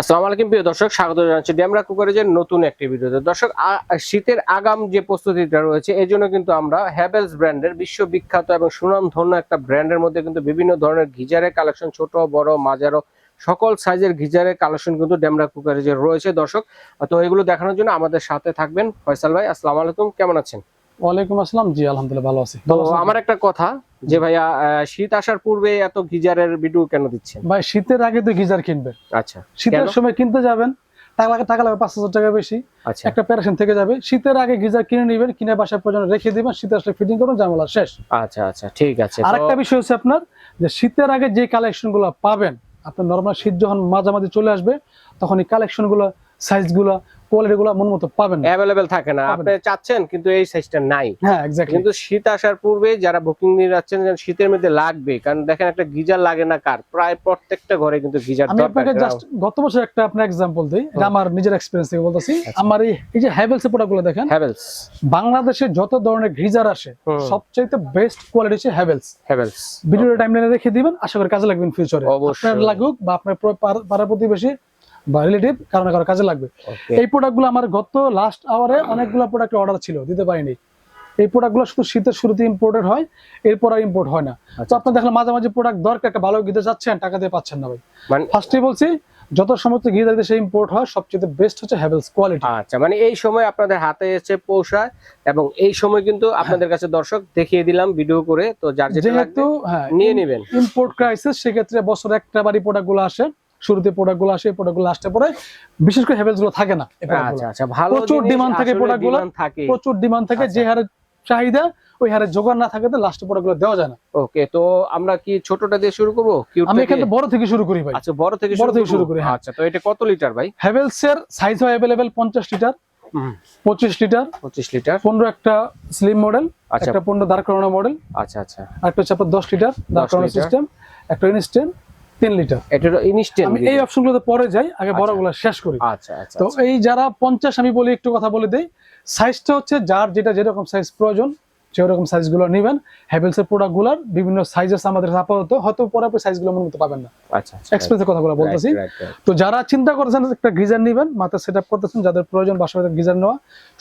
আসসালামু আলাইকুম প্রিয় দর্শক স্বাগত জানাচ্ছি ড্যামরা কুকারেজের নতুন একটি ভিডিওতে। দর্শক শীতের আগাম যে প্রস্তুতিটা রয়েছে এই জন্য কিন্তু আমরা হ্যাভেলস ব্র্যান্ডের বিশ্ববিখ্যাত এবং সুনামধন্য একটা ব্র্যান্ডের মধ্যে কিন্তু বিভিন্ন ধরনের গিজারের কালেকশন ছোট বড় মাঝারো সকল সাইজের গিজারের কালেকশন কিন্তু ড্যামরা কুকারেজে রয়েছে দর্শক। তো এগুলো দেখানোর জন্য আমাদের সাথে থাকবেন ফয়সাল ভাই। আসসালামু আলাইকুম কেমন আছেন? ওয়ালাইকুম আসসালাম। জি আলহামদুলিল্লাহ ভালো আছি। আমার একটা কথা যে ভাইয়া শীত আসার পূর্বে এত গিজারের ভিডিও কেন দিচ্ছেন? ভাই শীতের আগে তো গিজার কিনবে। আচ্ছা শীতের সময় কিনতে যাবেন টাকা লাগে টাকা লাগবে পাঁচ হাজার টাকা বেশি। আচ্ছা। একটা প্যারেশন থেকে যাবে। শীতের আগে গিজার কিনে নেবেন কিনে বাসায় পর্যন্ত রেখে দিবেন শীতে আসলে ফিটিং করুন শেষ। আচ্ছা আচ্ছা ঠিক আছে। আরেকটা বিষয় হচ্ছে আপনার যে শীতের আগে যে কালেকশনগুলো পাবেন আপনার নর্মাল শীত যখন মাঝামাঝি চলে আসবে তখন এই কালেকশন গুলো সাইজগুলো কোয়ালিটি গুলো মন মতো পাবেন অ্যাভেলেবেল থাকে না। আপনি চাচ্ছেন কিন্তু এই সাইজটা নাই। হ্যাঁ এক্স্যাক্টলি কিন্তু শীত আসার পূর্বে যারা বুকিং নিয়ে যাচ্ছেন শীতের মধ্যে লাগবে কারণ দেখেন একটা গিজার লাগে না কার? প্রায় প্রত্যেকটা ঘরে কিন্তু গিজার আমি আপনাকে জাস্ট গত বছর একটা আপনার এক্সাম্পল দিই। এটা আমার নিজের এক্সপিরিয়েন্স থেকে বলতেছি। আচ্ছা। আমার এই যে হ্যাভেলস এর প্রোডাক্টগুলো দেখেন। হ্যাভেলস বাংলাদেশে যত ধরনের গিজার আসে। সবচাইতে বেস্ট কোয়ালিটি হচ্ছে হ্যাভেলস হ্যাভেলস ভিডিও টাইম লাইনে রেখে দিবেন আশা করি কাজে লাগবে ফিউচারে অবশ্যই। আপনার লাগুক বা আপনার পাড়া প্রতিবেশী বা রিলেটিভ কারণে কারও কাজে লাগবে। এই প্রোডাক্টগুলো আমার গত লাস্ট আওয়ারে অনেকগুলো প্রোডাক্ট অর্ডার ছিল দিতে পারিনি। এই প্রোডাক্টগুলো শুধু শীতের শুরুতে ইম্পোর্টেড হয় এরপর আর ইম্পোর্ট হয় না। তো আচ্ছা আপনার দেখলাম মাঝে মাঝে প্রোডাক্ট দরকার একটা ভালো গিতে যাচ্ছেন টাকা দিয়ে পাচ্ছেন না ভাই। মানে ফার্স্টে বলছি যত সমস্ত গিজার দেশে ইম্পোর্ট হয় সবচেয়ে বেস্ট হচ্ছে হ্যাভেলস কোয়ালিটি আচ্ছা মানে এই সময় আপনাদের হাতে এসে পৌঁছায় এবং এই সময় কিন্তু আপনাদের কাছে দর্শক দেখিয়ে দিলাম ভিডিও করে তো যার যেটা যেহেতু হ্যাঁ নিয়ে নেবেন। ইম্পোর্ট ক্রাইসিস সেক্ষেত্রে বছরে একটা বাড়ি প্রোডাক্টগুলো আসে। শুরুতে প্রোডাক্টগুলো আসে প্রোডাক্টগুলো আসতে পরে। বিশেষ করে হ্যাভেলসগুলো থাকে না। আচ্ছা আচ্ছা ভালো প্রচুর demand থাকে আসলে product গুলো। demand থাকে। প্রচুর ডিমান্ড থাকে আচ্ছা। যে হারে চাহিদা ওই হারে জোগাড় না থাকে তো লাস্টে প্রোডাক্টগুলো দেওয়া যায় না। ওকে তো আমরা কি ছোটটা দিয়ে শুরু করব? আমি এখানে? বড় থেকে শুরু করি ভাই। আচ্ছা বড় থেকে বড় থেকে শুরু করি, হ্যাঁ। আচ্ছা তো এটা কত লিটার ভাই? হ্যাভেলস এর সাইজ হয় অ্যাভেলেবেল পঞ্চাশ লিটার পঁচিশ লিটার পঁচিশ লিটার পনেরো একটা স্লিম মডেল আচ্ছা। একটা পনেরো দাঁড় করানো মডেল আচ্ছা আচ্ছা। আর একটা হচ্ছে আপনার দশ লিটার দাঁড় করানো সিস্টেম একটা ইনস্টেন্ট তিন লিটার। এটা ইনস্ট্যান্ট আমি এই অপশন গুলোতে পরে যাই আগে বড়গুলো শেষ করি। আচ্ছা আচ্ছা তো আচ্ছা। এই যারা পঞ্চাশ আমি বলি একটু কথা বলে দেই। সাইজটা হচ্ছে যার যেটা যেরকম সাইজ প্রয়োজন সেরকম সাইজগুলো নেবেন হ্যাভেলস এর প্রোডাক্টগুলার বিভিন্ন সাইজেস আমাদের আপাতত হয়তো পরে আপনি সাইজগুলো মনে করতে পাবেন না। আচ্ছা আচ্ছা এক্সপ্রেসের কথাগুলো বলতেছি. তো যারা চিন্তা করছেন একটা গিজার নেবেন মাথা সেট আপ করতেছেন যাদের প্রয়োজন বাসায় গিজার নেওয়া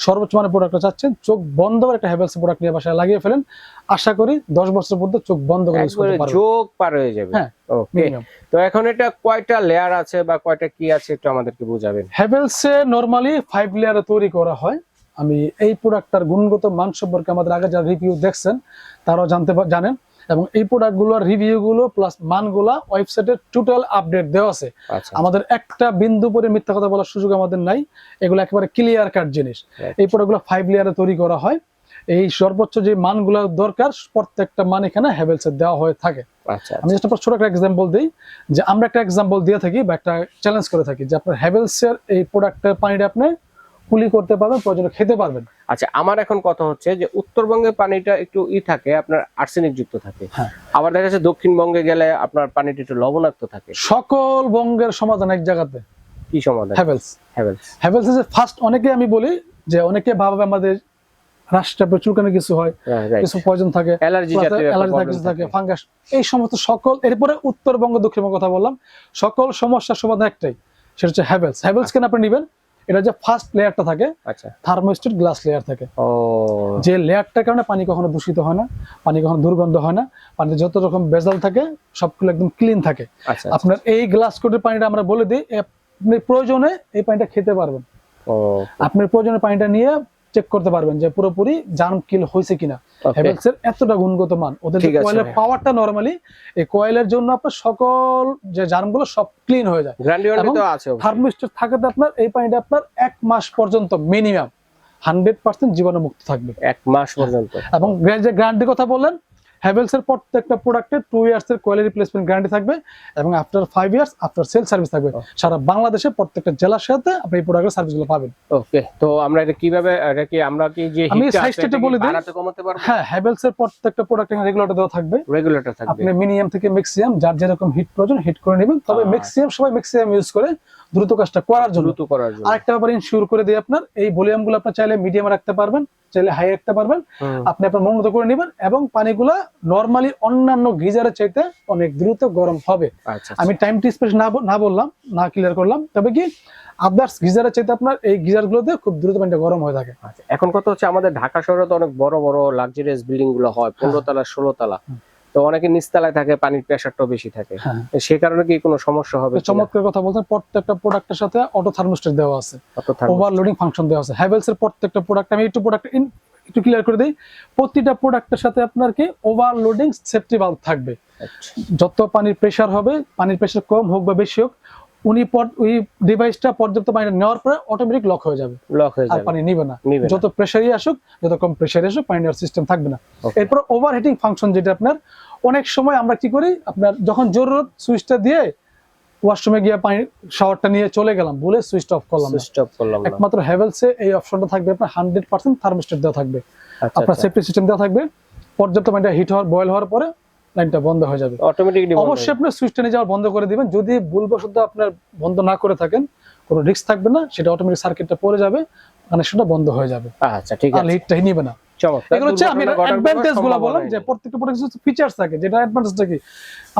সর্বোচ্চ মানের প্রোডাক্টটা চাচ্ছেন চোখ বন্ধ করে একটা হ্যাভেলস প্রোডাক্ট নিয়ে বাসায় লাগিয়ে ফেলেন। আশা করি দশ বছর পর্যন্ত চোখ বন্ধ করে যোগ পার হয়ে যাবে। হ্যাঁ, ওকে তো এখন এটা কয়টা লেয়ার আছে বা কয়টা কি আছে একটু আমাদেরকে বুঝাবেন? হ্যাভেলসে নরমালি ফাইভ লেয়ারে তৈরি করা হয়। আমি এই প্রোডাক্টটার গুণগত মান সম্পর্কে আমাদের আগে যারা রিভিউ দেখছেন তারাও জানতে জানেন। এবং এই প্রোডাক্টগুলোর রিভিউ গুলো প্লাস মানগুলা ওয়েবসাইটে টোটাল আপডেট দেওয়া আছে। আচ্ছা। আমাদের একটা বিন্দু পরে মিথ্যা কথা বলার সুযোগ আমাদের নাই। এগুলো একেবারে ক্লিয়ার কাট জিনিস। এই প্রোডাক্টগুলো ফাইভ লেয়ারে তৈরি করা হয়। এই সর্বোচ্চ যে মানগুলো দরকার প্রত্যেকটা মান এখানে হ্যাভেলসে দেওয়া হয়ে থাকে। আচ্ছা আমি জাস্ট আপনার ছোট একটা এক্সাম্পল দিই যে আমরা একটা এক্সাম্পল দিয়ে থাকি বা একটা চ্যালেঞ্জ করে থাকি যে আপনার হ্যাভেলস এর এই প্রোডাক্টের পানিটা আপনি কুলি করতে পারবেন প্রয়োজনে খেতে পারবেন। আচ্ছা আমার এখন কথা হচ্ছে যে উত্তরবঙ্গে পানিটা একটু ই থাকে আপনার আর্সেনিক যুক্ত থাকে। হ্যাঁ। আবার দেখা যাচ্ছে দক্ষিণবঙ্গে গেলে আপনার পানিটা একটু লবণাক্ত থাকে। সকল বঙ্গের সমাধান এক জায়গাতে। কি সমাধান? হ্যাভেলস হ্যাভেলস হ্যাভেলস যে ফার্স্ট অনেকে আমি বলি যে অনেকে ভাবে আমাদের রাষ্ট্রটা প্রচুর কেন কিছু হয় কিছু পয়জন থাকে অ্যালার্জি জাতীয় অ্যালার্জি problem কিছু থাকে থাকে। ফাঙ্গাস এই সমস্ত সকল এরপরে উত্তরবঙ্গ দক্ষিণবঙ্গ কথা বললাম সকল সমস্যার সমাধান একটাই সেটা হচ্ছে হ্যাভেলস হ্যাভেলস কেন আপনি নেবেন? এটা যে ফার্স্ট লেয়ারটা থাকে আচ্ছা। থার্মোস্টেট গ্লাস লেয়ার থাকে। ও। যে লেয়ারটার কারণে পানি কখনো দূষিত হয় না পানি কখনো দুর্গন্ধ হয় না পানিতে যত রকম বেজাল থাকে সবগুলো একদম ক্লিন থাকে। আচ্ছা আপনার এই গ্লাস কোটের পানিটা আমরা বলে দিই আপনি প্রয়োজনে এই পানিটা খেতে পারবেন। আপনার প্রয়োজনে পানিটা নিয়ে চেক করতে পারবেন যে পুরোপুরি জার্ম কিল হয়েছে কিনা. হ্যাভেলস এর এতটা গুণগত মান। ওদের কয়েলের পাওয়ারটা নরমালি এই কয়েলের জন্য আপনার সকল যে জার্মগুলো সব ক্লিন হয়ে যায়। থার্মোস্টেট থাকাতে আপনার এই পানিটা আপনার এক মাস পর্যন্ত মিনিমাম হান্ড্রেড পার্সেন্ট জীবাণু মুক্ত থাকবে। এক মাস পর্যন্ত। এবং যে গ্যারান্টির কথা বললেন হ্যাভেলস এর প্রত্যেকটা প্রোডাক্টে টু ইয়ার্স এর কোয়ালিটি রিপ্লেসমেন্ট গ্যারান্টি থাকবে এবং after five years after sale service থাকবে। সারা বাংলাদেশে প্রত্যেকটা জেলার সাথে আপনি এই প্রোডাক্টের সার্ভিসগুলো পাবেন। ওকে তো আমরা এটা কীভাবে এটা কি আমরা কি যে আমি হিটটা আছে, size টা এটা একটু কি বলে দিই। কমাতে পারব? হ্যাঁ হ্যাভেলস এর প্রত্যেকটা প্রোডাক্ট রেগুলেটর দেওয়া থাকবে। রেগুলেটর থাকবে। আপনি মিনিমাম থেকে ম্যাক্সিমাম যার যেরকম হিট প্রয়োজন হিট করে নেবেন। তবে। ম্যাক্সিমাম সবাই ম্যাক্সিমাম ইউজ করে। দ্রুত কাজটা করার জন্য। দ্রুত করার জন্য। আরেকটা ব্যাপার ইনশিওর করে দিই আপনার এই ভলিউমগুলো আপনার চাইলে মিডিয়ামে রাখতে পারবেন চাইলে হাই রাখতে পারবেন। আপনি আপনার মন মতো করে নেবেন এবং পানিগুলা নর্মালি অন্যান্য গিজারের চাইতে অনেক দ্রুত গরম হবে। আচ্ছা আমি টাইম স্পেস না না বললাম না ক্লিয়ার করলাম। তবে কি আদার্স গিজারের চাইতে আপনার এই গিজার গুলোতে খুব দ্রুত পানিটা গরম হয়ে থাকে। আচ্ছা, এখন কথা হচ্ছে আমাদের ঢাকা শহরে তো অনেক বড় বড় লাক্সারিয়াস বিল্ডিংগুলো হয়। পনেরো তলা ষোলো তলা। তো অনেকে নিচতলায় থাকে পানির প্রেশারটাও বেশি থাকে। হ্যাঁ। সে কারণে কি কোনো সমস্যা হবে চমৎকার কথা বলছেন প্রত্যেকটা প্রোডাক্টের সাথে অটো থার্মোস্টেট দেওয়া আছে। ওভারলোডিং ফাংশন দেওয়া আছে। হ্যাভেলস এর প্রত্যেকটা প্রোডাক্ট আমি একটু প্রোডাক্ট একটু ক্লিয়ার করে দিই। প্রতিটা প্রোডাক্টের সাথে আপনার কি ওভারলোডিং সেফটি বাল্ব থাকবে। আচ্ছা, যত পানির প্রেশার হবে পানির প্রেশার কম হোক বা বেশি হোক উনি ওই ডিভাইসটা পর্যাপ্ত পানি নেওয়ার পরে অটোমেটিক লক হয়ে যাবে। লক হয়ে যাবে। পানি নিবে না। যত প্রেশারই আসুক যত কম প্রেশারই আসুক পানি নেওয়ার সিস্টেম থাকবে না। এরপর ওভারহিটিং ফাংশন যেটা আপনার অনেক সময় আমরা কি করি আপনার যখন জরুরত সুইচটা দিয়ে ওয়াশরুমে গিয়ে পানি শাওয়ারটা নিয়ে চলে গেলাম বলে সুইচটা অফ করলাম সুইচ অফ করলাম একমাত্র হ্যাভেলসে এই অপশনটা থাকবে আপনার হান্ড্রেড পার্সেন্ট থার্মোস্টেট দেওয়া থাকবে। আচ্ছা আপনার সেফটি সিস্টেম দেওয়া থাকবে। পর্যাপ্ত পানিটা হিট হওয়ার বয়েল হওয়ার পরে লাইনটা বন্ধ হয়ে যাবে। অটোমেটিকলি অবশ্যই আপনি সুইচটা নিয়ে যাওয়ার বন্ধ করে দিবেন। যদি ভুলবশত আপনার বন্ধ না করে থাকেন কোনো রিস্ক থাকবে না সেটা অটোমেটিক সার্কিটটা পড়ে যাবে কানেকশনটা বন্ধ হয়ে যাবে। আচ্ছা ঠিক আর আছে। লিডটা নিবে না। এগুলো হচ্ছে আমি দুর্ঘটনা অ্যাডভান্টেজগুলো বললাম যে। প্রত্যেকটা প্রোডাক্ট ফিচার্স থাকে যেটা অ্যাডভান্টেজটা কি?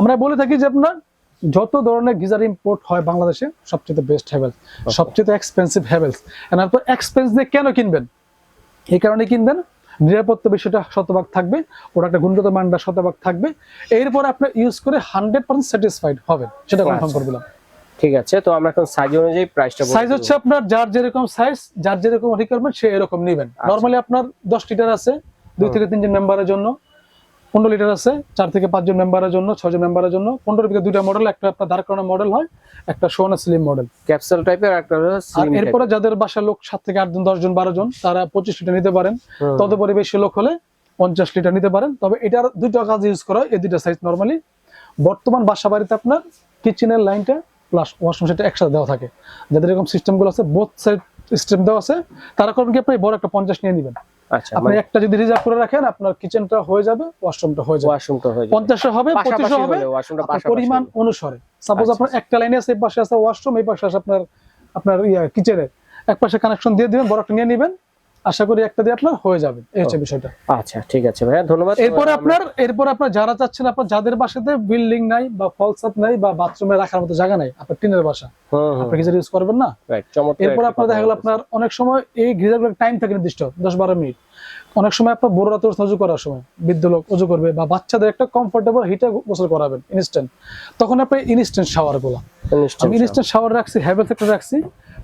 আমরা বলে থাকি যে আপনার যত ধরনের গিজার ইম্পোর্ট হয় বাংলাদেশে সবচেয়ে বেস্ট হ্যাভেলস সবচেয়ে এক্সপেন্সিভ হ্যাভেলস এরপর এক্সপেন্স দিয়ে কেন কিনবেন? এই কারণে কিনবেন নিরাপত্তা বিষয়টা শতভাগ থাকবে প্রোডাক্টের গুণগত মানটা শতভাগ থাকবে। এরপর আপনি ইউজ করে হান্ড্রেড পার্সেন্ট স্যাটিসফাইড হবেন সেটা কনফার্ম আচ্ছা। করে দিলাম। ঠিক আছে তো আমরা এখন সাইজ অনুযায়ী প্রাইসটা সাইজ হচ্ছে আপনার যার যেরকম সাইজ যার যেরকম রিকোয়ারমেন্ট সে এরকম নেবেন। নর্মালি নরমালি আপনার দশ লিটার আছে দুই থেকে থেকে তিনজন মেম্বারের জন্য। পনেরো লিটার আছে চার থেকে পাঁচজন মেম্বারের জন্য ছজন মেম্বারের জন্য। পনেরো থেকে দুইটা মডেল একটা আপনার দাঁড় করানো মডেল হয় একটা সোনা স্লিম মডেল ক্যাপসুল টাইপের একটা আর এরপরে যাদের বাসার লোক সাত থেকে আট জন দশ জন বারো জন তারা পঁচিশ লিটার নিতে পারেন। তদুপরি বেশি লোক হলে পঞ্চাশ লিটার নিতে পারেন। তবে এটার দুইটা কাজ ইউজ করা হয় এই দুইটা সাইজ নর্মালি বর্তমান বাসা বাড়িতে আপনার কিচেনের লাইনটা প্লাস ওয়াশরুম সেটা একসাথে দেওয়া থাকে। যাদের এরকম সিস্টেমগুলো আছে বোথ সাইড সিস্টেম দেওয়া আছে তারা করবেন কি আপনি বড় একটা পঞ্চাশ নিয়ে নেবেন। আচ্ছা আপনি একটা যদি রিজার্ভ করে রাখেন আপনার কিচেনটা হয়ে যাবে ওয়াশরুমটা হয়ে যাবে। ওয়াশরুমটা হয়ে যাবে। পঞ্চাশে হবে পঁচিশে পাশাপাশি হবে ওয়াশরুমটা পরিমাণ অনুসারে। সাপোজ আচ্ছা, আপনার একটা লাইনে আছে এই পাশে আছে ওয়াশরুম এই পাশে আছে আপনার আপনার ইয়া কিচেনের এক পাশে কানেকশন দিয়ে দিবেন বড় একটা নিয়ে নেবেন আশা করি একটা দিয়ে আপনার হয়ে যাবে। এই হচ্ছে বিষয়টা। আচ্ছা ঠিক আছে ভাইয়া ধন্যবাদ। এরপরে আপনার এরপর আপনার যারা চাচ্ছেন আপনার যাদের বাসাতে বিল্ডিং নাই বা ফলসাপ নাই বা বাথরুমে রাখার মতো জায়গা নাই আপনার টিনের বাসা আপনি গিজার ইউজ করবেন না? এরপর আপনার দেখা গেল আপনার অনেক সময় এই গিজারগুলোর টাইম থাকে নির্দিষ্ট দশ বারো মিনিট অনেক সময় আপনার বড় রাতে অজু করার সময় বৃদ্ধ লোক অজু করবে বা বাচ্চাদের একটা কমফোর্টেবল হিটে গোসল করাবেন ইনস্ট্যান্ট তখন আপনি ইনস্ট্যান্ট শাওয়ারগুলা। আমি ইনস্ট্যান্ট শাওয়ার রাখছি হ্যাভেলস একটা রাখছি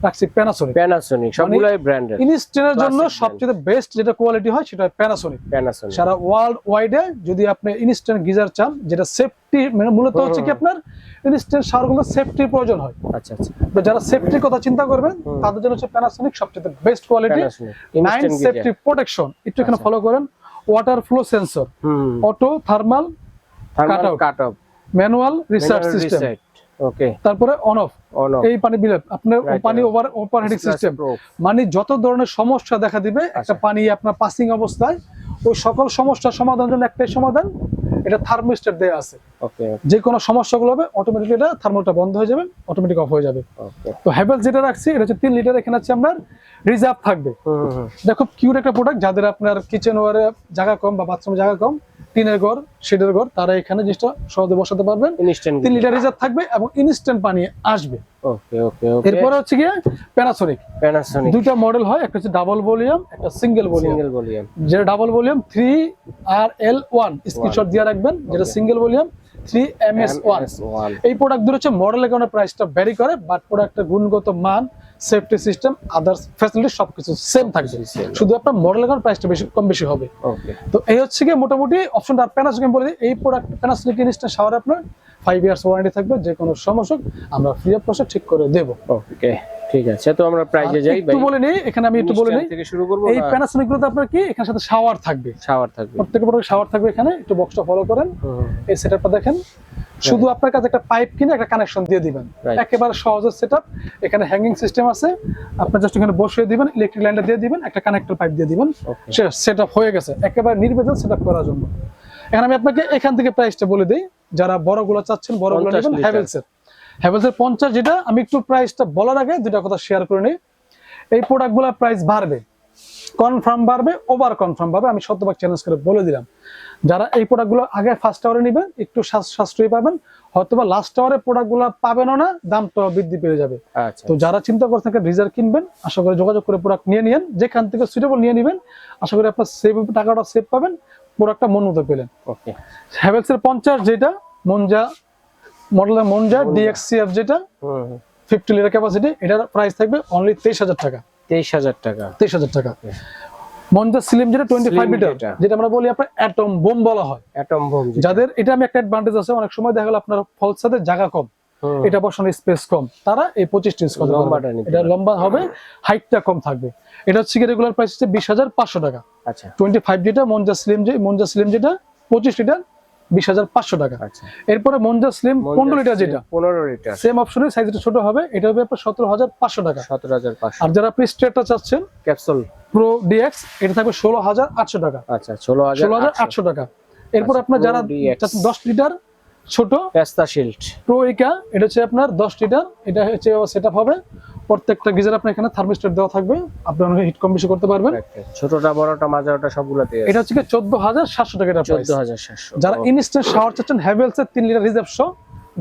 রাখছি প্যানাসোনিক প্যানাসোনিক সবগুলাই ব্র্যান্ডের ইনস্ট্যান্টের জন্য সবচেয়ে বেস্ট যেটা কোয়ালিটি হয় সেটা প্যানাসোনিক প্যানাসোনিক সারা ওয়ার্ল্ড ওয়াইডে যদি আপনি ইনস্ট্যান্ট গিজার চান যেটা সেফটি মানে মূলত হচ্ছে কি। আপনার ইনস্ট্যান্ট শাওয়ারগুলো সেফটির প্রয়োজন হয়। আচ্ছা আচ্ছা। তো যারা সেফটির কথা চিন্তা করবেন তাদের জন্য হচ্ছে প্যানাসোনিক সবচেয়ে best quality nine safety protection একটু এখানে আচ্ছা। ফলো করেন। Water flow sensor auto thermal. Cut off manual research system okay তারপরে অন অফ এই পানি বিলে আপনার পানি right. ওভার ওভারহেডিং সিস্টেম মানে যত ধরনের সমস্যা দেখা দিবে একটা আচ্ছা। পানি আপনার পাসিং অবস্থায় ওই সকল সমস্যার সমাধান জন্য একটাই সমাধান এটা থার্মোস্ট্যাট দেয়া আছে। ওকে যে কোনো সমস্যাগুলো হবে অটোমেটিক এটা থার্মোটা বন্ধ হয়ে যাবে অটোমেটিক অফ হয়ে যাবে। তো হ্যাভেল যেটা রাখছি এটা হচ্ছে তিন লিটার এখানে হচ্ছে আপনার রিজার্ভ থাকবে। খুব কিউট একটা প্রোডাক্ট যাদের আপনার কিচেন ওয়ারে জায়গা কম বা বাথরুমে জায়গা কম টিনের ঘর শেডের ঘর তারা এখানে জিনিসটা সহজে বসাতে পারবেন। তিন লিটার রিজার্ভ থাকবে এবং ইনস্ট্যান্ট পানি আসবে। ওকে ওকে ওকে এরপরে হচ্ছে গিয়ে প্যানাসোনিক প্যানাসোনিক দুইটা মডেল হয় একটা হচ্ছে ডাবল ভলিউম একটা সিঙ্গেল ভলিউম সিঙ্গেল ভলিউম যেটা double volume three R L one screenshot দিয়ে রাখবেন যেটা single volume three M S one one এই প্রোডাক্ট দুটো হচ্ছে মডেলের কারণে প্রাইসটা ভ্যারি করে বাট প্রোডাক্টের গুণগত মান সেফটি সিস্টেম আদার্স ফ্যাসিলিটি সবকিছু সেম থাকবে। শুধু আপনার মডেলের কারণে প্রাইসটা বেশি কম বেশি হবে। তো এই হচ্ছে গিয়ে মোটামুটি অপশনটা আর প্যানাসোনিক বলে দিই এই প্রোডাক্ট প্যানাসোনিক ইনস্ট্যান্ট শাওয়ার আপনার ফাইভ ইয়ার্স ওয়ারেন্টি থাকবে যে কোনো সমস্যা আমরা ফ্রি অফ কস্টে ঠিক করে দেবো। ওকে ঠিক আছে তো আমরা প্রাইজে যাই একটু বলে নিই এখানে আমি একটু বলে নিই থেকে শুরু করব এই প্যানাসোনিক গুলোতে আপনার কি এখানে সাথে শাওয়ার থাকবে। শাওয়ার থাকবে। প্রত্যেকটা প্রোডাক্ট শাওয়ার থাকবে এখানে একটু বক্সটা ফলো করেন। এই সেটআপটা দেখেন। শুধু আপনার কাছে একটা পাইপ কিনে একটা কানেকশন দিয়ে দিবেন। একেবারে সহজ সেটআপ এখানে হ্যাঙ্গিং সিস্টেম আছে। আপনি জাস্ট এখানে বসিয়ে দিবেন ইলেকট্রিক লাইনটা দিয়ে দিবেন একটা কানেক্টর পাইপ দিয়ে দিবেন। ওকে সে সেটআপ হয়ে গেছে একেবারে নির্ভেজাল সেটআপ করার জন্য। এখন আমি আপনাকে এখান থেকে প্রাইসটা বলে দিই। যারা বড়গুলো চাচ্ছেন বড়গুলো 50 নেবেন। হ্যাভেলস এর হ্যাভেলস এর পঞ্চাশ যেটা আমি একটু প্রাইসটা বলার আগে দুটা কথা শেয়ার করে নিই। এই প্রোডাক্টগুলোর প্রাইস বাড়বে কনফার্ম বাড়বে ওভার কনফার্ম বাড়বে আমি শতভাগ চ্যালেঞ্জ করে বলে দিলাম। যারা এই প্রোডাক্টগুলো আগে ফার্স্ট আওয়ারে নেবেন একটু সাশ্রয়- পাবেন হয়তোবা লাস্ট আওয়ারে প্রোডাক্টগুলো পাবেনও না দামটা বৃদ্ধি পেয়ে যাবে। আচ্ছা তো যারা চিন্তা করছেন রিজার্ভ কিনবেন আশা করি যোগাযোগ করে প্রোডাক্ট নিয়ে নিন যেখান থেকে সুইটেবল নিয়ে নেবেন আশা করি আপনার সেভ টাকাটা সেভ পাবেন প্রোডাক্টটা মন মতো পেলেন। ওকে। হ্যাভেলস এর পঞ্চাশ যেটা মনজা মডেলের মনজা ডিএক্সিএফ যেটা ফিফটি লিটার ক্যাপাসিটি এটার প্রাইস থাকবে অনলি তেইশ হাজার টাকা। তেইশ হাজার টাকা। তেইশ হাজার টাকা। স্লিম যেটা লিটার যেটা। আমরা বলি আপনার অ্যাটম বোম বলা হয়। অ্যাটম বোম যাদের এটা আমি একটা অ্যাডভান্টেজ আছে অনেক সময় দেখা গেল আপনার ফলস সাথে জায়গা কম। এটা বসানোর স্পেস কম। তারা এই পঁচিশ ইঞ্চ লম্বাটা এটা লম্বা হবে হাইটটা কম থাকবে। এটা হচ্ছে রেগুলার প্রাইস হচ্ছে বিশ হাজার পাঁচশো টাকা। আচ্ছা। টোয়েন্টি ফাইভ যেটা মঞ্জা স্লিম যে মঞ্জা স্লিম যেটা পঁচিশ লিটার বিশ হাজার পাঁচশো টাকা। আচ্ছা। এরপরে মনজা স্লিম পনেরো লিটার যেটা। পনেরো লিটার। সেম অপশনের সাইজটা ছোট হবে এটা হবে আপনার সতেরো হাজার পাঁচশো টাকা। সতেরো হাজার আর যারা আপনি স্ট্রেটটা চাচ্ছেন ক্যাপসুল। প্রো ডিএক্স এটা থাকবে ষোলো হাজার আটশো টাকা। আচ্ছা ষোলো হাজার ষোলো হাজার আটশো টাকা। এরপর আপনার যারা দশ লিটার ছোট পেস্তা শিল্ড প্রো ইকা এটা হচ্ছে আপনার দশ লিটার এটা হচ্ছে সেট হবে। প্রত্যেকটা গিজার আপনার এখানে থার্মিস্টার দেওয়া থাকবে। আপনি অনেক হিট কম বেশি করতে পারবেন। ছোটটা বড়টা মাঝারটা সবগুলোতে এটা হচ্ছে 14700 টাকা এটা 14700 যারা ইনস্ট্যান্ট শাওয়ার চাচ্ছেন হ্যাভেলস এর 3 লিটার রিজার্ভ শো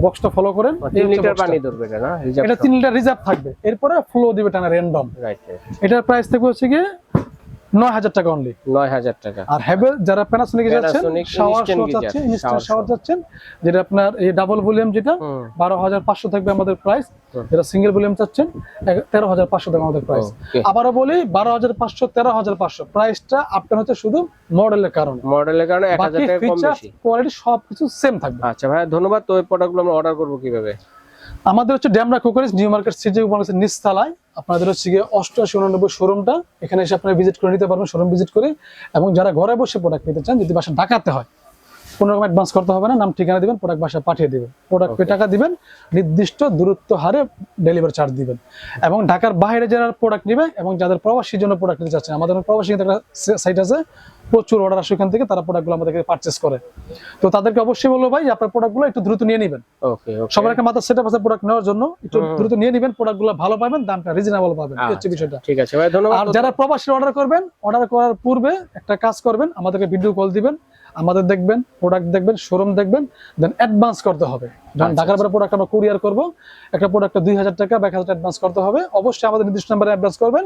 বক্সটা ফলো করেন। 3 লিটার পানি ধরবে এটা না? রিজার্ভ এটা 3 লিটার রিজার্ভ থাকবে। এরপরে ফ্লো দিবে টানা র্যান্ডম রাইট এটা প্রাইস থাকবে হচ্ছে কি 9000 টাকা অনলি 9000 টাকা। আর যারা যাচ্ছেন শাওয়ার ইনস্ট্যান্ট শাওয়ার যাচ্ছেন যেটা আপনার এই ডাবল ভলিউম যেটা 12500 থাকবে আমাদের প্রাইস যারা সিঙ্গেল ভলিউম চাচ্ছেন 13500 টাকা আমাদের প্রাইস আবারো বলি 12500 13500 প্রাইসটা আপনার হচ্ছে শুধু মডেলের কারণে। মডেলের কারণে 1000 টাকা কম বেশি। কোয়ালিটি সবকিছু সেম থাকবে। আচ্ছা ভাই ধন্যবাদ। তো এই প্রোডাক্টগুলো আমরা অর্ডার করব কীভাবে? আমাদের হচ্ছে ড্যামরা কুকারিজ নিউ মার্কেট সিটি উপলক্ষে নিচতলায়। আপনাদের হচ্ছে গিয়ে অষ্টআশি উনানব্বই শোরুমটা এখানে এসে আপনারা ভিজিট করে নিতে পারবেন শোরুম ভিজিট করে। এবং যারা ঘরে বসে প্রোডাক্ট নিতে চান যদি বাসা ঢাকাতে হয় কোনো রকম অ্যাডভান্স করতে হবে না নাম ঠিকানা দিবেন প্রোডাক্ট বাসা পাঠিয়ে দিবেন। প্রোডাক্ট পে টাকা দিবেন নির্দিষ্ট দূরত্ব হারে ডেলিভারি চার্জ দিবেন। এবং ঢাকার বাইরে যারা প্রোডাক্ট নেবে এবং যাদের প্রবাসীর জন্য প্রোডাক্ট নিতে চাচ্ছেন আমাদের প্রবাসী একটা সাইট আছে প্রচুর অর্ডার আসে ওখান থেকে তারা প্রোডাক্টগুলো আমাদের পারচেস করে। তো তাদেরকে অবশ্যই বলব ভাই আপনার প্রোডাক্টগুলো একটু দ্রুত নিয়ে নেবেন। সবার একটা মাথার সেটআপ আছে প্রোডাক্ট নেওয়ার জন্য একটু দ্রুত নিয়ে নেবেন প্রোডাক্টগুলো ভালো পাবেন দামটা রিজনেবল পাবেন। এই হচ্ছে আচ্ছা, বিষয়টা। ঠিক আছে ভাই ধন্যবাদ। আর যারা প্রবাসী অর্ডার করবেন অর্ডার করার পূর্বে একটা কাজ করবেন আমাদেরকে ভিডিও কল দিবেন আমাদের দেখবেন প্রোডাক্ট দেখবেন শোরুম দেখবেন দেন অ্যাডভান্স করতে হবে। যখন আচ্ছা, ঢাকার বাইরে প্রোডাক্ট আমরা কুরিয়ার করব একটা প্রোডাক্টটা দুই হাজার টাকা বা এক হাজার অ্যাডভান্স করতে হবে অবশ্যই আমাদের নির্দিষ্ট নাম্বারে অ্যাডভান্স করবেন।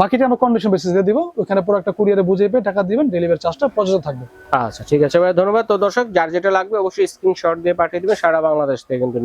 বাকিটা আমরা কন্ডিশন বেসিস দিয়ে দিব ওখানে প্রোডাক্টটা কুরিয়ারে বুঝিয়ে পেয়ে টাকা দিবেন ডেলিভারি চার্জটা প্রযোজ্য থাকবে। আচ্ছা ঠিক আছে ভাই, ধন্যবাদ। তো দর্শক, যার যেটা লাগবে অবশ্যই স্ক্রিনশট দিয়ে পাঠিয়ে দিবেন, সারা বাংলাদেশ থেকে কিন্তু